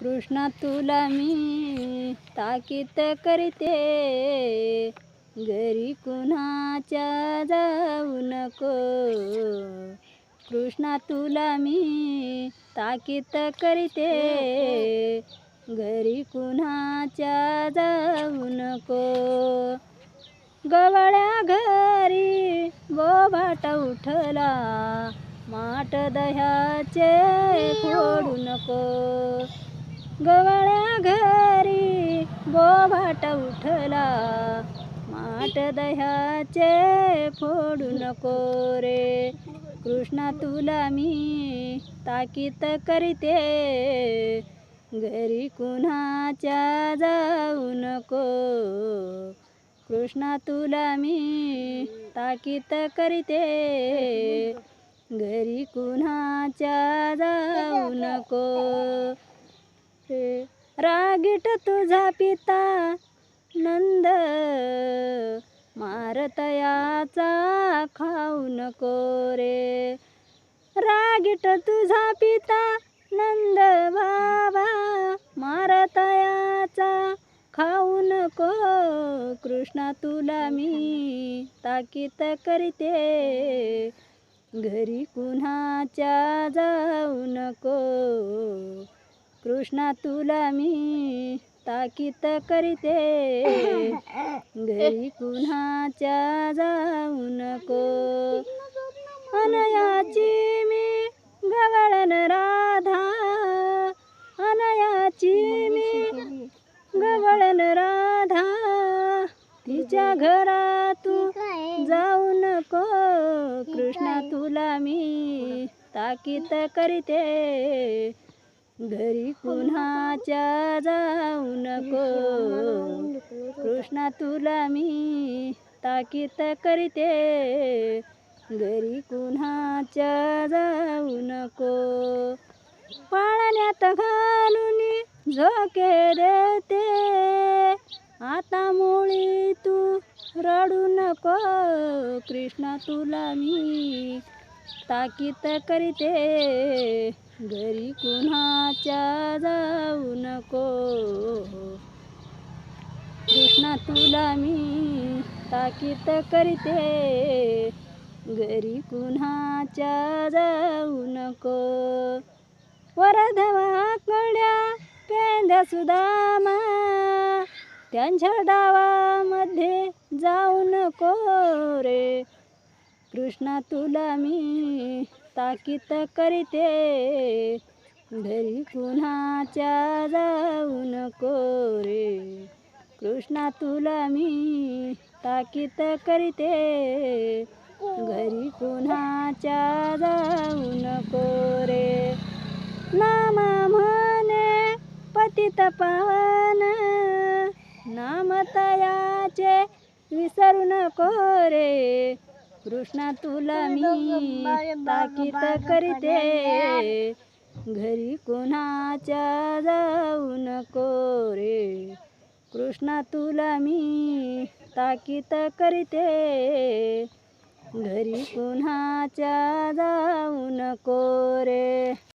कृष्णा तुला मी ताकीत करते. घरी कुणाच्या जाऊ नको. कृष्णा तुला मी ताकीत करते. घरी कुणाच्या जाऊ नको. गवळ्या घरी बोभाट उठला. माट दह्याचे फोडू नको. गवळ्या घरी बोभाट उठला. माट दह्याचे फोडू नको रे. कृष्णा तुला मी ताकीत करते. घरी कुणाच्या जाऊ नको. कृष्णा तुला मी ताकीत करते. घरी कुणाच्या जाऊ नको. रागीट तुझा पिता नंद मारतयाचा खाऊ नको रे. रागीट तुझा पिता नंद बाबा मारतयाचा खाऊ नको कृष्णा तुला मी ताकीत करते. घरी कुणाच्या जाऊ नको कृष्णा तुला मी ताकीत करते. घरी कुणाच्या जाऊ नको. अनयाची मी गवळण राधा. अनयाची मी गवळण राधा. तिच्या घरात तू जाऊ नको. कृष्णा तुला मी ताकीत करते. घरी कुणाच्या जाऊ नको. कृष्णा तुला मी ताकीत करते. घरी कुणाच्या जाऊ नको. पाळण्यात घालून झोके देते. आता मुळी तू रडू नको. कृष्णा तुला मी ताकीत करीते. घरी कुणाच्या जाऊ नको. कृष्णा तुला मी ताकीत करीते. घरी कुणाच्या जाऊ नको. वरधवाकड्या पेंद्या सुदामा. त्यांच्या डावामध्ये जाऊ नको रे. कृष्णा तुला मी ताकीत करीते. घरी कुणाच्या जाऊ नको रे. कृष्णा तुला मी ताकीत करीते. घरी कुणाच्या जाऊ नको रे. नामा म्हणे पतित पावन. नामतयाचे विसरू नको रे. कृष्णा तुला मी ताकीत करते. घरी कुणाच्या जाऊ नको रे. कृष्णा तुला मी ताकीत करते. घरी कुणाच्या जाऊ नको रे.